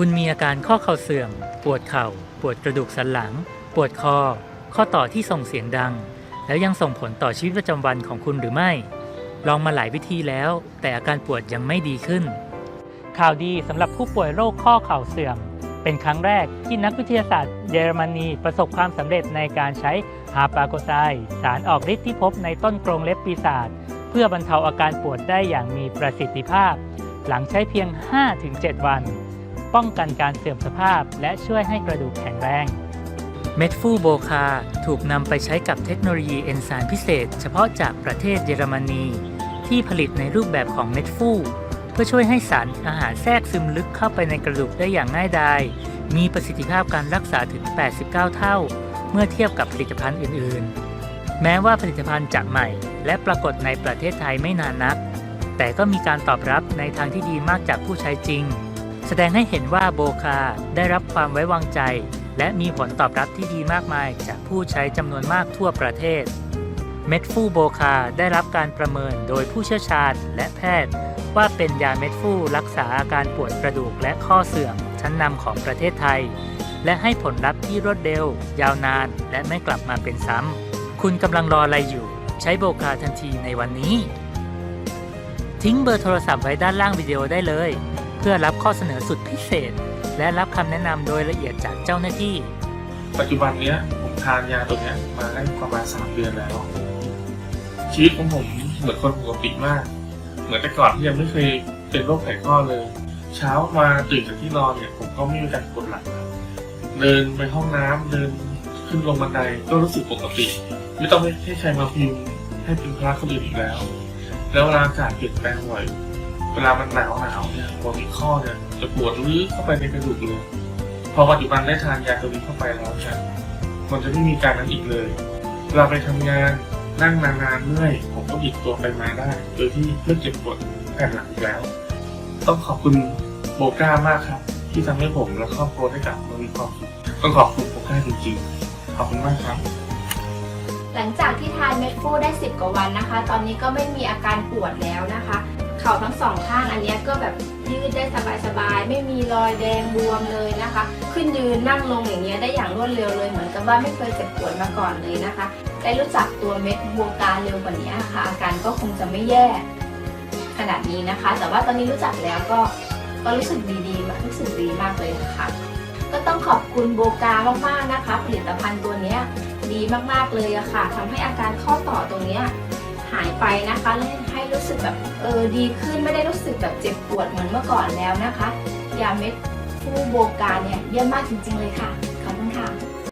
คุณมีอาการข้อเข่าเสื่อม ปวดเข่า ปวดกระดูกสันหลัง ปวดคอ ข้อต่อที่ส่งเสียงดัง แล้วยังส่งผลต่อชีวิตประจำวันของคุณหรือไม่ ลองมาหลายวิธีแล้ว แต่อาการปวดยังไม่ดีขึ้น ข่าวดีสำหรับผู้ป่วยโรคข้อเข่าเสื่อม เป็นครั้งแรกที่นักวิทยาศาสตร์เยอรมนีประสบความสำเร็จในการใช้ฮาปาโกไซสารออกฤทธิ์ที่พบในต้นกรงเล็บปีศาจเพื่อบรรเทาอาการปวดได้อย่างมีประสิทธิภาพ หลังใช้เพียง 5-7 วัน ป้องกันการเสื่อมสภาพ และช่วยให้กระดูกแข็งแรง เม็ดฟูโบคาถูกนำไปใช้กับเทคโนโลยีเอนไซม์พิเศษ เฉพาะจากประเทศเยอรมนี ที่ผลิตในรูปแบบของเม็ดฟูเพื่อช่วยให้สารอาหารแทรกซึมลึกเข้าไปในกระดูกได้อย่างง่ายดายมีประสิทธิภาพการรักษาถึง 89 เท่า เมื่อเทียบกับผลิตภัณฑ์อื่น ๆ แม้ว่าผลิตภัณฑ์จะใหม่ และปรากฏในประเทศไทยไม่นานนัก แต่ก็มีการตอบรับในทางที่ดีมากจากผู้ใช้จริง แสดงให้เห็นว่าโบคาได้รับความไว้วางใจ และมีผลตอบรับที่ดีมากมายจากผู้ใช้จำนวนมากทั่วประเทศ เม็ดฟูโบคาได้รับการประเมินโดยผู้เชี่ยวชาญและแพทย์ ว่าเป็นยาเม็ดฟูรักษาอาการปวดกระดูกและข้อเสื่อมชั้นนำของประเทศไทย และให้ผลลัพธ์ที่รวดเร็ว ยาวนาน และไม่กลับมาเป็นซ้ำคุณกำลังรออะไรอยู่ ใช้โบคาทันทีในวันนี้ ทิ้งเบอร์โทรศัพท์ไว้ด้านล่างวิดีโอได้เลย พื่อรับข้อเสนอสุดพิเศษ และรับคำแนะนำโดยละเอียดจากเจ้าหน้าที่ ปัจจุบันเนี้ยผมทานยาตัวเนี้ยมาได้ประมาณสามเดือนแล้ว ชีวิตของผมเหมือนคนปกติมาก เหมือนแต่ก่อนที่ยังไม่เคยเป็นโรคไขข้อเลย เช้ามาตื่นจากที่นอนเนี่ยผมก็ไม่มีอาการปวดหลังเดินไปห้องน้ำเดินขึ้นลงบันไดก็รู้สึกปกติ ไม่ต้องให้ใครมาพยุงให้เป็นพระคนอื่นอีกแล้ว แล้วเวลาอากาศเปลี่ยนแปลงบ่อย เวลามันหนาวหนาวเนี่ยหัวมีข้อเนี่ยจะปวดลึกเข้าไปในกระดูกเลย พอปัจจุบันได้ทานยาตัวนี้เข้าไปแล้วเนี่ยมันจะไม่มีการนั้นอีกเลยเวลาไปทำงานนั่งนานๆเมื่อยผมก็บิดตัวไปมาได้โดยที่ไม่เจ็บปวดแผ่นหลังแล้ว ต้องขอบคุณโบก้ามากครับ ที่ทำให้ผมและครอบครัวได้กลับมามีความสุขต้องขอบคุณโบก้าจริงๆขอบคุณมากครับหลังจากที่ทานเม็ดฟูได้ 10 กว่าวันนะคะ ตอนนี้ก็ไม่มีอาการปวดแล้วนะคะ ข่าทั้งสองข้างอันนี้ก็แบบยืดได้สบายๆ ไม่มีรอยแดงบวมเลยนะคะ ขึ้นยืนนั่งลงอย่างเงี้ยได้อย่างรวดเร็วเลยเหมือนกับว่าไม่เคยเจ็บปวดมาก่อนเลยนะคะ ได้รู้จักตัวเม็ดบัวกาเร็วกว่านี้ค่ะ อาการก็คงจะไม่แย่ขนาดนี้นะคะ แต่ว่าตอนนี้รู้จักแล้วก็ก็รู้สึกดีๆมากรู้สึกดีมากเลยนะคะก็ต้องขอบคุณโบกามากๆนะคะ ผลิตภัณฑ์ตัวนี้ดีมากๆเลยอะค่ะทำให้อาการข้อต่อตรงนี้ ไปนะคะและให้รู้สึกแบบเออดีขึ้นไม่ได้รู้สึกแบบเจ็บปวดเหมือนเมื่อก่อนแล้วนะคะ ยาเม็ดฟูโบกาเนี่ยเยี่ยมมากจริงๆเลยค่ะ ขอบคุณค่ะ